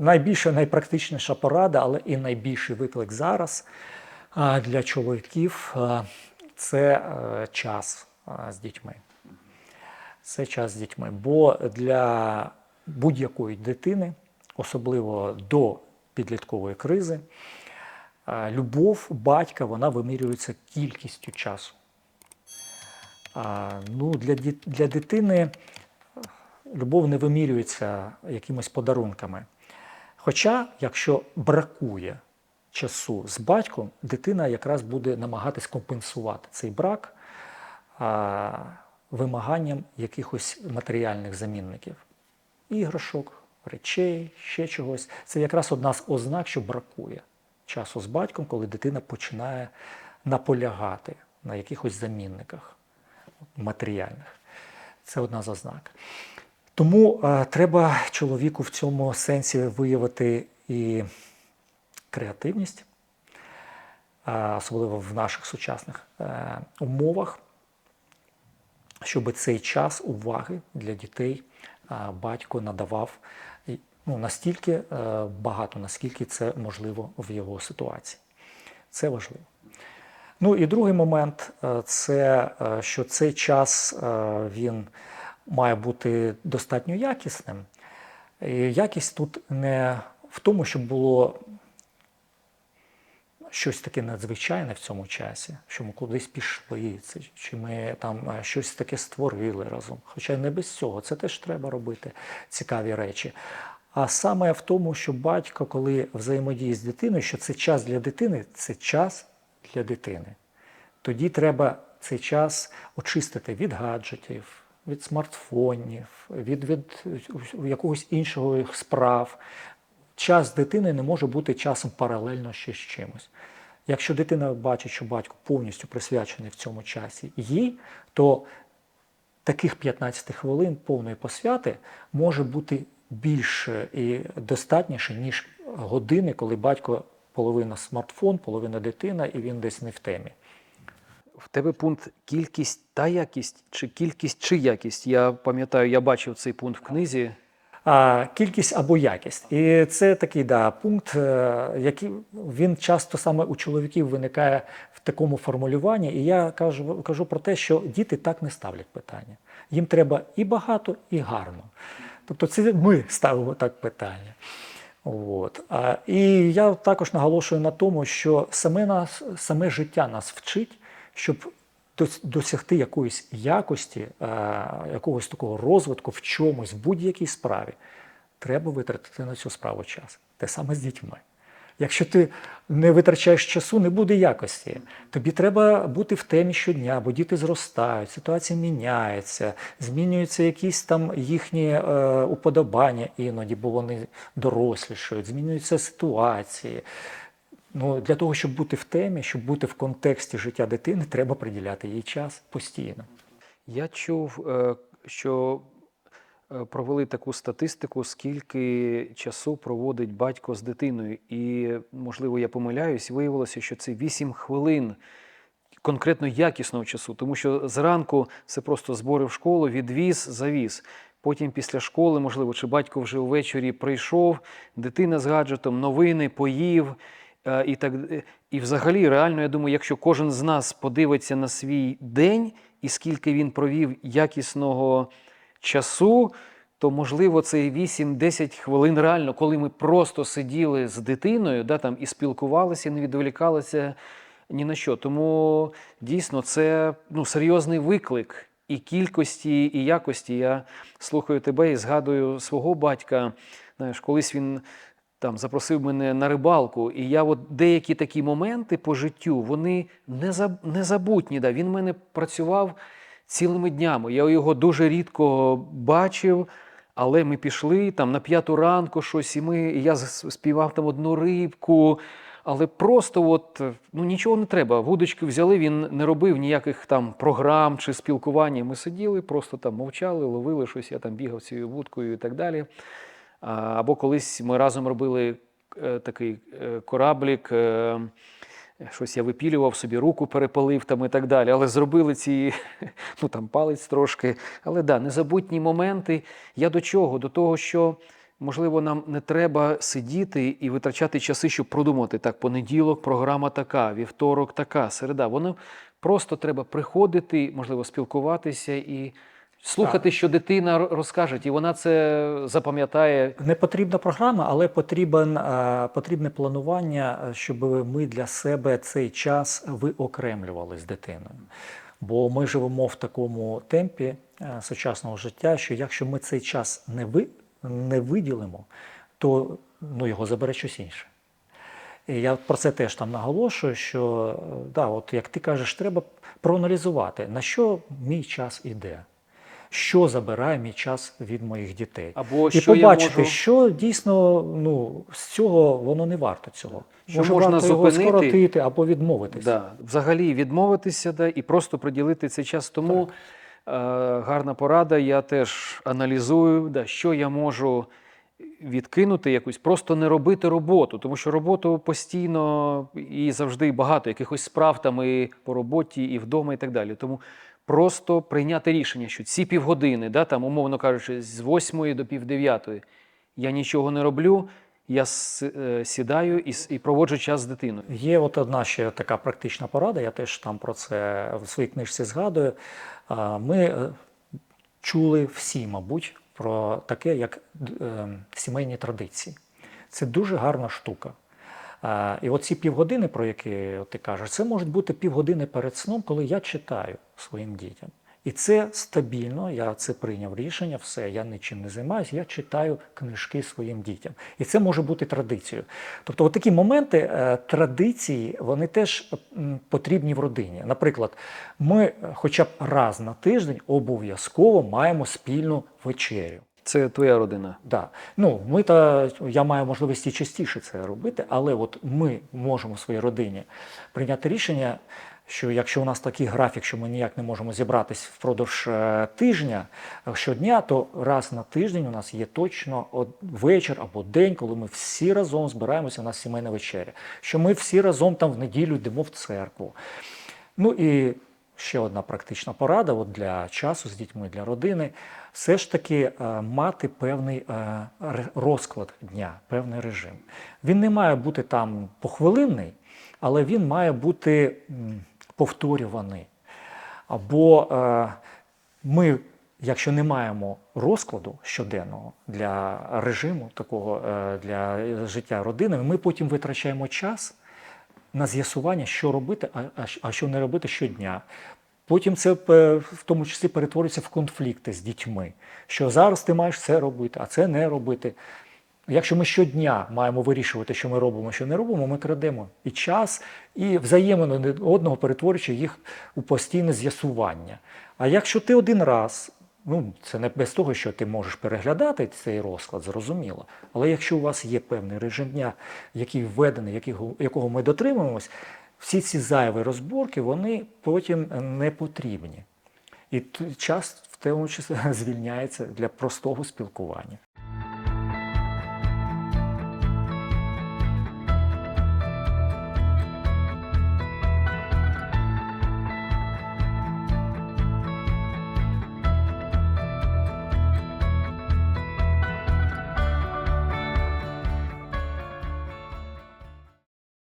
Найбільша, найпрактичніша порада, але і найбільший виклик зараз для чоловіків це е, час з дітьми. Це час з дітьми. Бо для будь-якої дитини, особливо до підліткової кризи, любов батька вона вимірюється кількістю часу. Ну, для, для дитини любов не вимірюється якимись подарунками. Хоча, якщо бракує часу з батьком, дитина якраз буде намагатись компенсувати цей брак вимаганням якихось матеріальних замінників. Іграшок, речей, ще чогось. Це якраз одна з ознак, що бракує часу з батьком, коли дитина починає наполягати на якихось замінниках матеріальних. Це одна з ознак. Тому е, треба чоловіку в цьому сенсі виявити і креативність, е, особливо в наших сучасних е, умовах, щоб цей час уваги для дітей е, батько надавав ну, настільки е, багато, наскільки це можливо в його ситуації. Це важливо. Ну і другий момент це що цей час він має бути достатньо якісним. І якість тут не в тому, щоб було щось таке надзвичайне в цьому часі, що ми кудись пішли, чи ми там е, щось таке створили разом. Хоча не без цього, це теж треба робити цікаві речі. А саме в тому, що батько, коли взаємодіє з дитиною, що це час для дитини, це час для дитини. Тоді треба цей час очистити від гаджетів, від смартфонів, від, від якогось іншого справ. Час дитини не може бути часом паралельно ще з чимось. Якщо дитина бачить, що батько повністю присвячений в цьому часі їй, то таких 15 хвилин повної посвяти може бути більше і достатніше, ніж години, коли батько половина смартфон, половина дитина, і він десь не в темі. В тебе пункт кількість та якість, чи кількість чи якість. Я пам'ятаю, я бачив цей пункт в книзі. А, кількість або якість. І це такий да, пункт, е, який він часто саме у чоловіків виникає в такому формулюванні. І я кажу, кажу про те, що діти так не ставлять питання. Їм треба і багато, і гарно. Тобто це ми ставимо так питання. От. А, і я також наголошую на тому, що саме, нас, саме життя нас вчить, щоб досягти якоїсь якості, е, якогось такого розвитку в чомусь, в будь-якій справі, треба витратити на цю справу час. Те саме з дітьми. Якщо ти не витрачаєш часу, не буде якості. Тобі треба бути в темі щодня, бо діти зростають, ситуація міняється, змінюються якісь там їхні е, уподобання іноді, бо вони дорослішають, змінюються ситуації. Ну, для того, щоб бути в темі, щоб бути в контексті життя дитини, треба приділяти їй час постійно. Я чув, е, що е, провели таку статистику, скільки часу проводить батько з дитиною. І, можливо, я помиляюсь, виявилося, що це 8 хвилин конкретно якісного часу, тому що зранку це просто збори в школу, відвіз, завіз. Потім після школи, можливо, чи батько вже ввечері прийшов, дитина з гаджетом, новини, поїв. Е, І, так, е, і взагалі, реально, я думаю, якщо кожен з нас подивиться на свій день і скільки він провів якісного часу, то можливо це 8-10 хвилин реально, коли ми просто сиділи з дитиною, да, там, і спілкувалися, не відволікалися ні на що. Тому дійсно це ну, серйозний виклик і кількості, і якості. Я слухаю тебе і згадую свого батька. Знаєш, колись він там запросив мене на рибалку, і я от деякі такі моменти по життю, вони незабутні. Да. Він в мене працював цілими днями. Я його дуже рідко бачив. Але ми пішли там на п'яту ранку щось, і ми і я співав там одну рибку. Але просто от ну нічого не треба. Вудочки взяли, він не робив ніяких там програм чи спілкування. Ми сиділи, просто там мовчали, ловили щось, я там бігав цією вудкою і так далі. Або колись ми разом робили е, такий е, кораблік. е, Щось я випілював собі, руку перепалив там і так далі. Але зробили ці, ну там палець трошки. Але да, незабутні моменти. Я до чого? До того, що можливо, нам не треба сидіти і витрачати часи, щоб продумати так, понеділок, програма така, вівторок така, середа. Воно просто треба приходити, можливо, спілкуватися і слухати, що дитина розкаже, і вона це запам'ятає. Не потрібна програма, але потрібен, е, потрібне планування, е, щоб ми для себе цей час виокремлювали з дитиною. Бо ми живемо в такому темпі е, сучасного життя, що якщо ми цей час не, ви, не виділимо, то ну, його забере щось інше. І я про це теж там наголошую, що да, от як ти кажеш, треба проаналізувати, на що мій час іде, що забирає мій час від моїх дітей. Або І що я побачити, можу- що дійсно ну, з цього воно не варто цього. Що Може, можна варто його скоротити або відмовитись. Да, взагалі відмовитися да, і просто приділити цей час. Тому е, гарна порада. Я теж аналізую, да, що я можу відкинути якусь, просто не робити роботу, тому що роботу постійно і завжди багато якихось справ там і по роботі, і вдома, і так далі. Тому просто прийняти рішення, що ці півгодини, да, там, умовно кажучи, з 8 до пів дев'ятої я нічого не роблю. Я е, сідаю і, і проводжу час з дитиною. Є от одна ще така практична порада, я теж там про це в своїй книжці згадую. Ми е, чули всі, мабуть, про таке, як е, сімейні традиції. Це дуже гарна штука. І оці півгодини, про які ти кажеш, це можуть бути півгодини перед сном, коли я читаю своїм дітям. І це стабільно, я це прийняв рішення, все, я нічим не займаюся, я читаю книжки своїм дітям. І це може бути традицією. Тобто, от такі моменти е, традиції, вони теж потрібні в родині. Наприклад, ми е, хоча б раз на тиждень обов'язково маємо спільну вечерю. Це твоя родина. Да. Ну, ми та я маю можливість і частіше це робити, але от ми можемо в своїй родині прийняти рішення, що якщо у нас такий графік, що ми ніяк не можемо зібратись впродовж е, тижня е, щодня, то раз на тиждень у нас є точно вечір або день, коли ми всі разом збираємося на сімейна вечеря. Що ми всі разом там в неділю йдемо в церкву. Ну і ще одна практична порада от для часу з дітьми, для родини. Все ж таки е, мати певний е, розклад дня, певний режим. Він не має бути там похвилинний, але він має бути повторюваний. Або е, ми, якщо не маємо розкладу щоденного для режиму такого для життя родини, ми потім витрачаємо час на з'ясування, що робити, а, що не робити щодня. Потім це е, в тому числі перетворюється в конфлікти з дітьми, що зараз ти маєш це робити, а це не робити. Якщо ми щодня маємо вирішувати, що ми робимо, що не робимо, ми крадемо і час, і взаємно одного перетворюючи їх у постійне з'ясування. А якщо ти один раз, ну це не без того, що ти можеш переглядати цей розклад, зрозуміло. Але якщо у вас є певний режим дня, який введений, якого, якого ми дотримуємось, всі ці зайві розборки вони потім не потрібні. І час в тому числі звільняється для простого спілкування.